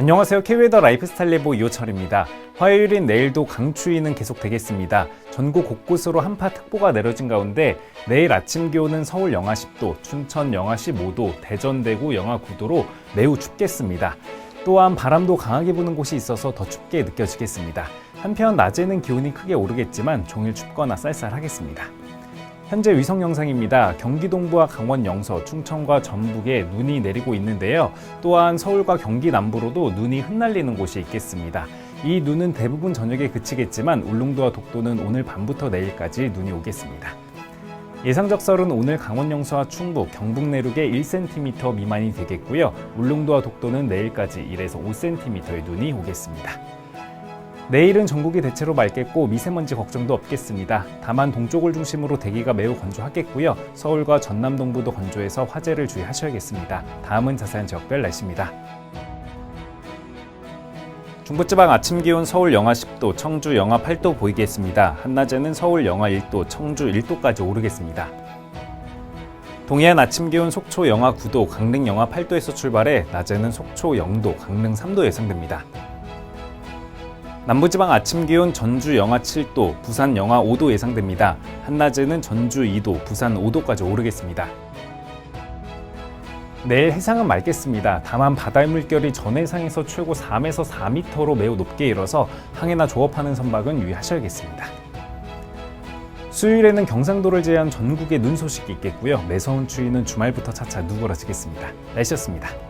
안녕하세요. K웨더 라이프스타일 레보 이호철입니다. 화요일인 내일도 강추위는 계속되겠습니다. 전국 곳곳으로 한파 특보가 내려진 가운데 내일 아침 기온은 서울 영하 10도, 춘천 영하 15도, 대전 대구 영하 9도로 매우 춥겠습니다. 또한 바람도 강하게 부는 곳이 있어서 더 춥게 느껴지겠습니다. 한편 낮에는 기온이 크게 오르겠지만 종일 춥거나 쌀쌀하겠습니다. 현재 위성 영상입니다. 경기 동부와 강원 영서, 충청과 전북에 눈이 내리고 있는데요. 또한 서울과 경기 남부로도 눈이 흩날리는 곳이 있겠습니다. 이 눈은 대부분 저녁에 그치겠지만 울릉도와 독도는 오늘 밤부터 내일까지 눈이 오겠습니다. 예상 적설은 오늘 강원 영서와 충북, 경북 내륙에 1cm 미만이 되겠고요. 울릉도와 독도는 내일까지 1에서 5cm의 눈이 오겠습니다. 내일은 전국이 대체로 맑겠고 미세먼지 걱정도 없겠습니다. 다만 동쪽을 중심으로 대기가 매우 건조하겠고요. 서울과 전남 동부도 건조해서 화재를 주의하셔야겠습니다. 다음은 자세한 지역별 날씨입니다. 중부지방 아침 기온 서울 영하 10도, 청주 영하 8도 보이겠습니다. 한낮에는 서울 영하 1도, 청주 1도까지 오르겠습니다. 동해안 아침 기온 속초 영하 9도, 강릉 영하 8도에서 출발해 낮에는 속초 0도, 강릉 3도 예상됩니다. 남부지방 아침 기온 전주 영하 7도, 부산 영하 5도 예상됩니다. 한낮에는 전주 2도, 부산 5도까지 오르겠습니다. 내일 해상은 맑겠습니다. 다만 바다의 물결이 전 해상에서 최고 3에서 4m로 매우 높게 일어서 항해나 조업하는 선박은 유의하셔야겠습니다. 수요일에는 경상도를 제외한 전국에 눈 소식이 있겠고요. 매서운 추위는 주말부터 차차 누그러지겠습니다. 날씨였습니다.